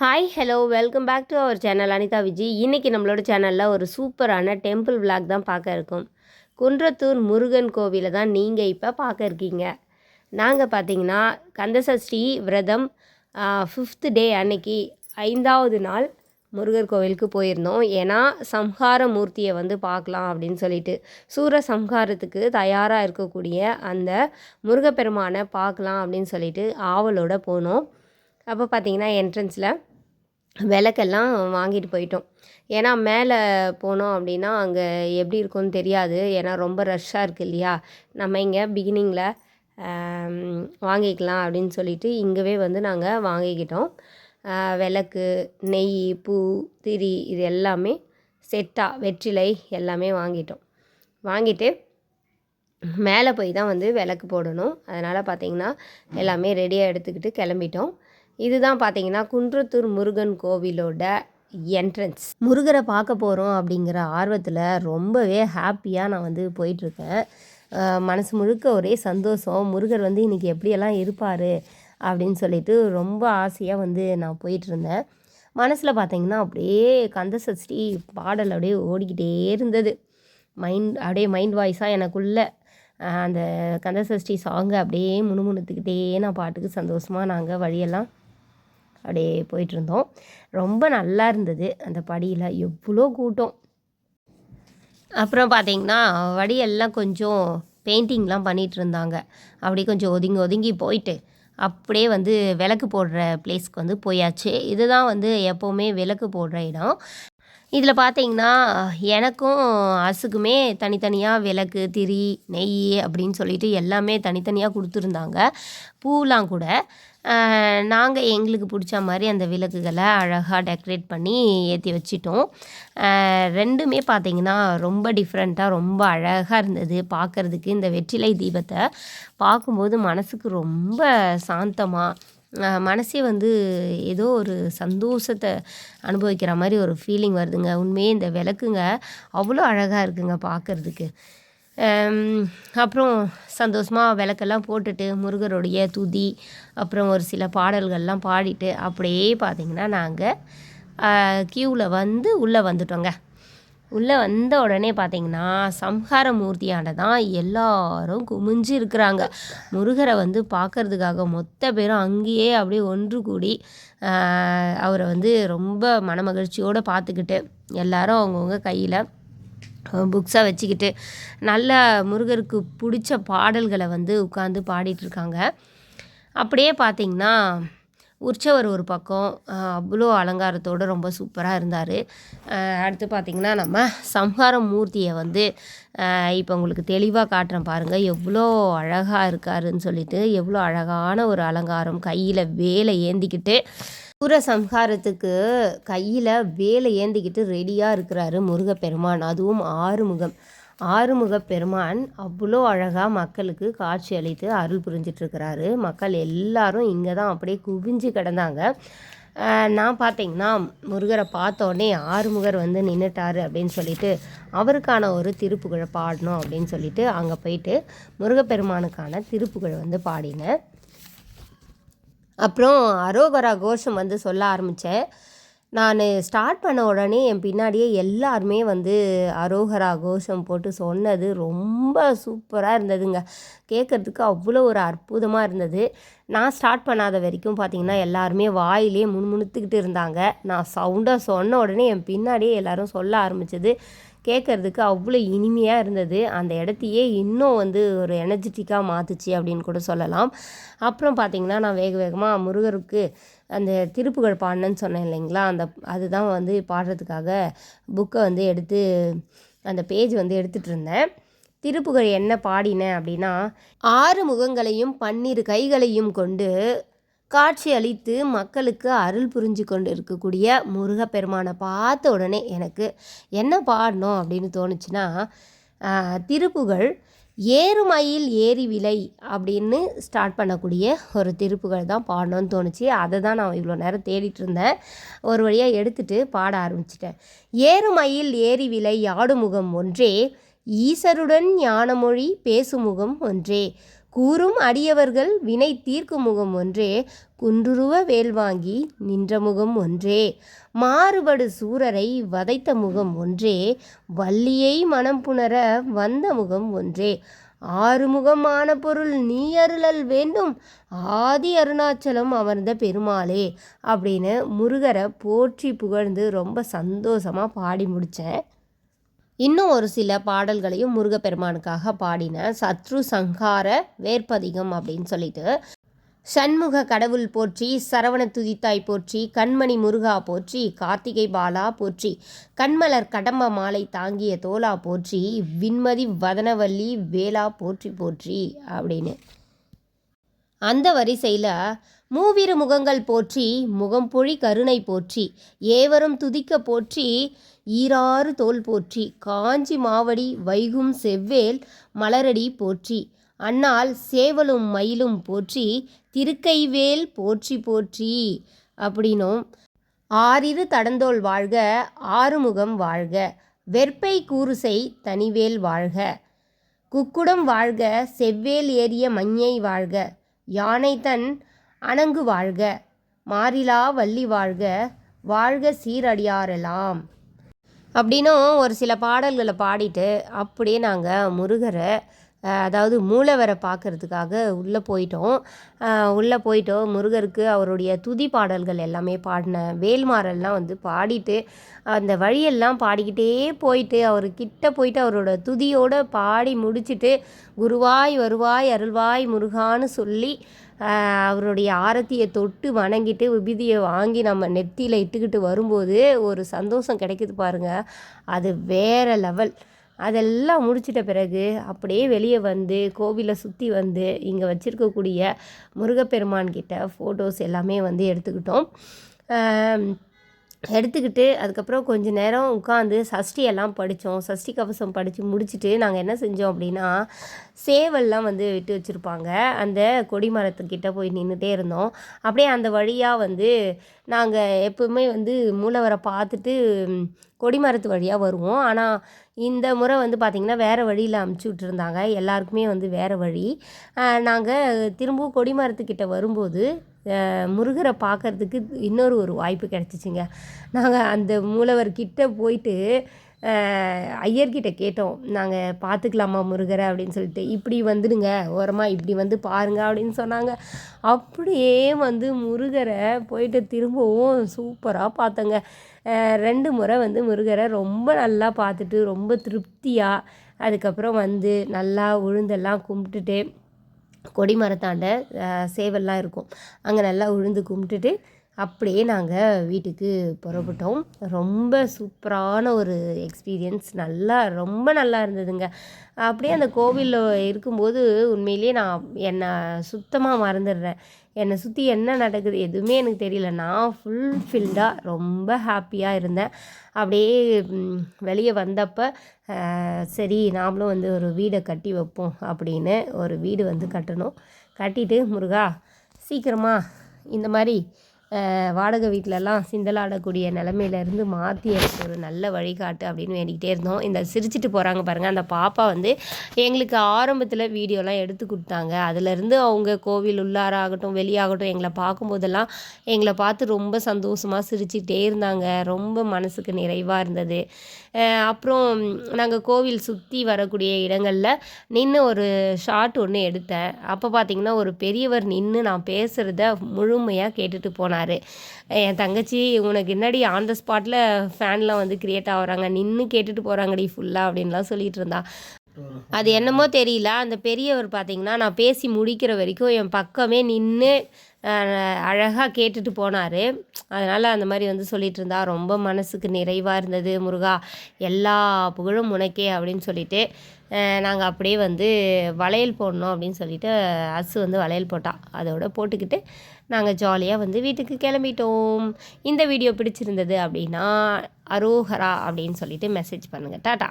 Hi hello welcome back to our channel Anitha Vijay இன்றைக்கி நம்மளோட சேனலில் ஒரு சூப்பரான டெம்பிள் விளாக் தான் பார்க்க இருக்கோம். குன்றத்தூர் முருகன் கோவிலை தான் நீங்கள் இப்போ பார்க்க இருக்கீங்க. நாங்கள் பார்த்தீங்கன்னா கந்தசஷ்டி விரதம் ஃபிஃப்த் டே அன்னைக்கு ஐந்தாவது நாள் முருகர் கோவிலுக்கு போயிருந்தோம். ஏன்னா சம்ஹார மூர்த்தியை வந்து பார்க்கலாம் அப்படின்னு சொல்லிட்டு சூர சம்ஹாரத்துக்கு தயாராக இருக்கக்கூடிய அந்த முருகப்பெருமானை பார்க்கலாம் அப்படின்னு சொல்லிட்டு ஆவலோட போனோம். அப்போ பார்த்தீங்கன்னா என்ட்ரன்ஸில் விளக்கெல்லாம் வாங்கிட்டு போயிட்டோம். ஏன்னா மேலே போனோம் அப்படின்னா அங்கே எப்படி இருக்கும்னு தெரியாது. ஏன்னா ரொம்ப ரஷ்ஷாக இருக்குது இல்லையா? நம்ம இங்கே பிகினிங்கில் வாங்கிக்கலாம் அப்படின்னு சொல்லிட்டு இங்கேவே வந்து நாங்கள் வாங்கிக்கிட்டோம். விளக்கு நெய் பூ திரி இது எல்லாமே செட்டாக வெற்றிலை எல்லாமே வாங்கிட்டோம். வாங்கிட்டு மேலே போய் தான் வந்து விளக்கு போடணும். அதனால் பார்த்திங்கன்னா எல்லாமே ரெடியாக எடுத்துக்கிட்டு கிளம்பிட்டோம். இதுதான் பார்த்தீங்கன்னா குன்றத்தூர் முருகன் கோவிலோட என்ட்ரன்ஸ் முருகரை பார்க்க போகிறோம் அப்படிங்கிற ஆர்வத்தில் ரொம்பவே ஹாப்பியாக நான் வந்து போயிட்டுருக்கேன். மனசு முழுக்க ஒரே சந்தோஷம். முருகர் வந்து இன்றைக்கி எப்படியெல்லாம் இருப்பார் அப்படின்னு சொல்லிட்டு ரொம்ப ஆசையாக வந்து நான் போயிட்டுருந்தேன். மனசில் பார்த்தீங்கன்னா அப்படியே கந்தசஷ்டி பாடல் அப்படியே ஓடிக்கிட்டே இருந்தது. மைண்ட் அப்படியே மைண்ட் வாய்ஸாக எனக்குள்ளே அந்த அந்த கந்தசஷ்டி சாங்கை அப்படியே முணுமுணுத்துக்கிட்டே நான் பாட்டுக்கு சந்தோஷமாக நாங்கள் வழியெல்லாம் அப்படியே போயிட்டுருந்தோம். ரொம்ப நல்லா இருந்தது அந்த படியில். எவ்வளோ கூட்டம். அப்புறம் பார்த்தீங்கன்னா வடியெல்லாம் கொஞ்சம் பெயிண்டிங்லாம் பண்ணிகிட்டு இருந்தாங்க அப்படியே கொஞ்சம் ஒதுங்கி ஒதுங்கி போயிட்டு அப்படியே வந்து விளக்கு போடுற பிளேஸ்க்கு வந்து போயாச்சு. இதுதான் வந்து எப்போவுமே விளக்கு போடுற இடம். இதில் பார்த்தீங்கன்னா எனக்கும் அசுக்குமே தனித்தனியாக விளக்கு திரி நெய் அப்படின்னு சொல்லிட்டு எல்லாமே தனித்தனியாக கொடுத்துருந்தாங்க. பூலாம் கூட. நாங்கள் எங்களுக்கு பிடிச்ச மாதிரி அந்த விளக்குகளை அழகாக டெக்கரேட் பண்ணி ஏற்றி வச்சிட்டோம். ரெண்டுமே பார்த்தீங்கன்னா ரொம்ப டிஃப்ரெண்ட்டாக ரொம்ப அழகாக இருந்தது. பார்க்குறதுக்கு இந்த வெற்றிலை தீபத்தை பார்க்கும்போது மனசுக்கு ரொம்ப சாந்தமாக மனசே வந்து ஏதோ ஒரு சந்தோஷத்தை அனுபவிக்கிற மாதிரி ஒரு ஃபீலிங் வருதுங்க. உண்மையே இந்த விளக்குங்க அவ்வளோ அழகாக இருக்குங்க பார்க்குறதுக்கு அப்புறம் சந்தோஷமாக விளக்கெல்லாம் போட்டுட்டு முருகருடைய துதி அப்புறம் ஒரு சில பாடல்கள்லாம் பாடிட்டு அப்படியே பார்த்திங்கன்னா நாங்கள் கியூவில் வந்து உள்ளே வந்துட்டோங்க. உள்ளே வந்த உடனே பார்த்தீங்கன்னா சம்ஹார மூர்த்தியாண்ட தான் எல்லாரும் குமிஞ்சு இருக்கிறாங்க. முருகரை வந்து பார்க்கறதுக்காக மொத்த பேரும் அங்கேயே அப்படியே ஒன்று கூடி அவரை வந்து ரொம்ப மனமகிழ்ச்சியோடு பார்த்துக்கிட்டு எல்லாரும் அவங்கவுங்க கையில் புக்ஸை வச்சுக்கிட்டு நல்ல முருகருக்கு பிடிச்ச பாடல்களை வந்து உட்காந்து பாடிட்டுருக்காங்க. அப்படியே பார்த்தீங்கன்னா உற்சவர் ஒரு பக்கம் அவ்வளோ அலங்காரத்தோடு ரொம்ப சூப்பராக இருந்தார். அடுத்து பார்த்திங்கன்னா நம்ம சம்ஹார மூர்த்தியை வந்து இப்போ உங்களுக்கு தெளிவாக காட்டுறேன் பாருங்கள் எவ்வளோ அழகாக இருக்காருன்னு சொல்லிட்டு எவ்வளோ அழகான ஒரு அலங்காரம் கையில் வேலை ஏந்திக்கிட்டு சூர சம்ஹாரத்துக்கு கையில் வேலை ஏந்திக்கிட்டு ரெடியாக இருக்கிறாரு முருகப்பெருமான். அதுவும் ஆறுமுகம். ஆறுமுக பெருமான் அவ்வளோ அழகாக மக்களுக்கு காட்சி அளித்து அருள் புரிஞ்சிட்ருக்கிறாரு மக்கள் எல்லாரும் இங்கே தான் அப்படியே குவிஞ்சு கிடந்தாங்க. நான் பார்த்தீங்கன்னா முருகரை பார்த்தோன்னே ஆறுமுகர் வந்து நின்றுட்டாரு அப்படின்னு சொல்லிட்டு அவருக்கான ஒரு திருப்புகழை பாடணும் அப்படின்னு சொல்லிட்டு அங்கே போயிட்டு முருகப்பெருமானுக்கான திருப்புகழை வந்து பாடினேன். அப்புறம் அரோகரா கோஷம் வந்து சொல்ல ஆரம்பித்தேன் நான் ஸ்டார்ட் பண்ண உடனே என் பின்னாடியே எல்லாருமே வந்து அரோகரா கோஷம் போட்டு சொன்னது ரொம்ப சூப்பராக இருந்ததுங்க. கேட்குறதுக்கு அவ்வளோ ஒரு அற்புதமாக இருந்தது. நான் ஸ்டார்ட் பண்ணாத வரைக்கும் பார்த்திங்கன்னா எல்லாருமே வாயிலே முணுமுணுத்துக்கிட்டு இருந்தாங்க. நான் சவுண்டாக சொன்ன உடனே என் பின்னாடியே எல்லோரும் சொல்ல ஆரம்பித்தது கேட்குறதுக்கு அவ்வளோ இனிமையாக இருந்தது. அந்த இடத்தையே இன்னும் வந்து ஒரு எனர்ஜெட்டிக்காக மாற்றுச்சு அப்படின்னு கூட சொல்லலாம். அப்புறம் பார்த்திங்கன்னா நான் வேக வேகமாக முருகருக்கு அந்த திருப்புகழ் பாடினேன்னு சொன்னேன் இல்லைங்களா? அந்த அதுதான் வந்து பாடுறதுக்காக புக்கை வந்து எடுத்து அந்த பேஜ் வந்து எடுத்துகிட்டு இருந்தேன். திருப்புகழ் என்ன பாடினேன் அப்படின்னா ஆறு முகங்களையும் பன்னிரு கைகளையும் கொண்டு காட்சி அளித்து மக்களுக்கு அருள் புரிஞ்சு கொண்டு இருக்கக்கூடிய முருகப்பெருமானை பார்த்த உடனே எனக்கு என்ன பாடணும்? அப்படின்னு தோணுச்சுன்னா திருப்புகழ் ஏறுமயில் ஏறி விலை அப்படின்னு ஸ்டார்ட் பண்ணக்கூடிய ஒரு திருப்புகள் தான் பாடணும்னு தோணுச்சு. அதை தான் நான் இவ்வளோ நேரம் தேடிட்டு இருந்தேன். ஒரு வழியாக எடுத்துகிட்டு பாட ஆரம்பிச்சிட்டேன். ஏறுமயில் ஏறி விலை யாடுமுகம் ஒன்றே ஈசருடன் ஞானமொழி பேசுமுகம் ஒன்றே கூறும் அடியவர்கள் வினை தீர்க்கும் முகம் ஒன்றே குன்றுருவ வேல் வாங்கி நின்ற முகம் ஒன்றே. மாறுபடு சூரரை வதைத்த முகம் ஒன்றே வள்ளியை மனம் புணர வந்த முகம் ஒன்றே. ஆறுமுகமான பொருள் நீ அருளல் வேண்டும் ஆதி அருணாச்சலம் அமர்ந்த பெருமாளே அப்படின்னு முருகரை போற்றி புகழ்ந்து ரொம்ப சந்தோஷமாக பாடி முடித்தேன் இன்னும் ஒரு சில பாடல்களையும் முருகப்பெருமானுக்காக பாடின சத்ரு சங்கார வேற்பதிகம் அப்படின்னு சொல்லிட்டு சண்முக கடவுள் போற்றி சரவண துதித்தாய் போற்றி கண்மணி முருகா போற்றி கார்த்திகை பாலா போற்றி கண்மலர் கடம்ப மாலை தாங்கிய தோலா போற்றி விண்மதி வதனவல்லி வேலா போற்றி போற்றி அப்படின்னு. அந்த வரிசையில் மூவிரு முகங்கள் போற்றி முகம்பொழி கருணை போற்றி ஏவரும் துதிக்க போற்றி ஈராறு தோல் போற்றி காஞ்சி மாவடி வைகும் செவ்வேல் மலரடி போற்றி அன்னால் சேவலும் மயிலும் போற்றி திருக்கைவேல் போற்றி போற்றி அப்படின்னும் ஆறிரு தடந்தோல் வாழ்க ஆறுமுகம் வாழ்க வெற்பை கூறுசை தனிவேல் வாழ்க குக்குடம் வாழ்க செவ்வேல் ஏறிய மஞ்சை வாழ்க யானை தன் அணங்கு வாழ்க மாறிலா வள்ளி வாழ்க வாழ்க சீரடியாரெல்லாம் அப்படின்னும் ஒரு சில பாடல்களை பாடிட்டு அப்படியே நாங்கள் முருகரை அதாவது மூலவரை பார்க்குறதுக்காக உள்ளே போயிட்டோம். உள்ளே போயிட்டோம் முருகருக்கு அவருடைய துதி பாடல்கள் எல்லாமே பாடின வேல்மாறல்லாம் வந்து பாடிட்டு அந்த வழியெல்லாம் பாடிக்கிட்டே போயிட்டு அவர் கிட்ட போயிட்டு அவரோட துதியோடு பாடி முடிச்சுட்டு குருவாய் வருவாய் அருள்வாய் முருகான்னு சொல்லி அவருடைய ஆரத்தியை தொட்டு வணங்கிட்டு விபூதியை வாங்கி நம்ம நெத்தியில் இட்டுக்கிட்டு வரும்போது ஒரு சந்தோஷம் கிடைக்குது பாருங்கள் அது வேறு லெவல். அதெல்லாம் முடிச்சிட்ட பிறகு அப்படியே வெளியே வந்து கோவிலை சுற்றி வந்து இங்கே வச்சுருக்கக்கூடிய முருகப்பெருமான்கிட்ட ஃபோட்டோஸ் எல்லாமே வந்து எடுத்துக்கிட்டோம். எடுத்துக்கிட்டு அதுக்கப்புறம் கொஞ்ச நேரம் உட்காந்து சஷ்டி எல்லாம் படித்தோம் சஷ்டி கவசம் படித்து முடிச்சுட்டு நாங்கள் என்ன செஞ்சோம் அப்படின்னா சேவல்லாம் வந்து விட்டு வச்சுருப்பாங்க. அந்த கொடி மரத்துக்கிட்ட போய் நின்றுட்டே இருந்தோம். அப்படியே அந்த வழியாக வந்து நாங்கள் எப்போவுமே வந்து மூலவரை பார்த்துட்டு கொடிமரத்து வழியாக வருவோம். ஆனால் இந்த முறை வந்து பார்த்திங்கன்னா வேறு வழியில் அமுச்சு விட்ருந்தாங்க எல்லாருக்குமே வந்து வேறு வழி. நாங்கள் திரும்பவும் கொடிமரத்துக்கிட்ட வரும்போது முருகரை பார்க்குறதுக்கு இன்னொரு ஒரு வாய்ப்பு கிடச்சிச்சிங்க. நாங்கள் அந்த மூலவர்கிட்ட போயிட்டு ஐயர்கிட்ட கேட்டோம். நாங்கள் பார்த்துக்கலாமா முருகரை? அப்படின்னு சொல்லிட்டு. இப்படி வந்துடுங்க. ஓரமாக இப்படி வந்து பாருங்க. அப்படின்னு சொன்னாங்க. அப்படியே வந்து முருகரை போயிட்டு திரும்பவும் சூப்பராக பார்த்தோங்க. ரெண்டு முறை வந்து முருகரை ரொம்ப நல்லா பார்த்துட்டு ரொம்ப திருப்தியாக அதுக்கப்புறம் வந்து நல்லா உழுந்தெல்லாம் கும்பிட்டுட்டு கொடி மரத்தாண்ட சேவல்லாம் இருக்கும். அங்கே நல்லா உழுந்து கும்பிட்டுட்டு அப்படியே நாங்கள் வீட்டுக்கு புறப்பட்டோம். ரொம்ப சூப்பரான ஒரு எக்ஸ்பீரியன்ஸ் நல்லா ரொம்ப நல்லா இருந்ததுங்க. அப்படியே அந்த கோவிலில் இருக்கும்போது உண்மையிலேயே நான் என்னை சுத்தமாக மறந்துடுறேன். என்னை சுற்றி என்ன நடக்குது எதுவுமே எனக்கு தெரியல. நான் ஃபுல்ஃபில்டாக ரொம்ப ஹாப்பியாக இருந்தேன். அப்படியே வெளியே வந்தப்போ சரி நாமளும் வந்து ஒரு வீடை கட்டி வைப்போம் அப்படின்னு ஒரு வீடு வந்து கட்டணும். கட்டிட்டு முருகா சீக்கிரமாக இந்த மாதிரி வாடகை வீட்டிலலாம் சிந்தலாடக்கூடிய நிலமையிலேருந்து மாற்றி எனக்கு ஒரு நல்ல வழிகாட்டு அப்படின்னு வேண்டிக்கிட்டே இருந்தோம். இந்த சிரிச்சிட்டு போகிறாங்க பாருங்கள் அந்த பாப்பா வந்து எங்களுக்கு ஆரம்பத்தில் வீடியோலாம் எடுத்து கொடுத்தாங்க. அதுலேருந்து அவங்க கோவில் உள்ளாராகட்டும் வெளியாகட்டும் எங்களை பார்க்கும்போதெல்லாம் எங்களை பார்த்து ரொம்ப சந்தோஷமாக சிரிச்சுக்கிட்டே இருந்தாங்க. ரொம்ப மனசுக்கு நிறைவாக இருந்தது. அப்புறம் நாங்கள் கோவில் சுற்றி வரக்கூடிய இடங்களில் நின்று ஒரு ஷார்ட் ஒன்று எடுத்தேன். அப்போ பார்த்திங்கன்னா ஒரு பெரியவர் நின்று நான் பேசுகிறத முழுமையாக கேட்டுட்டு போனார். சொன்னார் என் தங்கச்சி உனக்கு என்னடி ஆன் த ஸ்பாட்டில் ஃபேன்லாம் வந்து க்ரியேட் ஆகிறாங்க. நின்று கேட்டுட்டு போகிறாங்கடி ஃபுல்லாக அப்படின்லாம் சொல்லிட்டு இருந்தா. அது என்னமோ தெரியல. அந்த பெரியவர் பார்த்திங்கன்னா நான் பேசி முடிக்கிற வரைக்கும் என் பக்கமே நின்று அழகாக கேட்டுட்டு போனார். அதனால் அந்த மாதிரி வந்து சொல்லிகிட்டு இருந்தா ரொம்ப மனசுக்கு நிறைவாக இருந்தது. முருகா எல்லா புகழும் உனக்கே அப்படின்னு சொல்லிட்டு நாங்கள் அப்படியே வந்து வளையல் போடணும் அப்படின்னு சொல்லிட்டு அசு வந்து வளையல் போட்டான் அதோட போட்டுக்கிட்டு நாங்கள் ஜாலியாக வந்து வீட்டுக்கு கிளம்பிட்டோம். இந்த வீடியோ பிடிச்சிருந்தது அப்படின்னா அரோஹரா அப்படின்னு சொல்லிட்டு மெசேஜ் பண்ணுங்கள் டாட்டா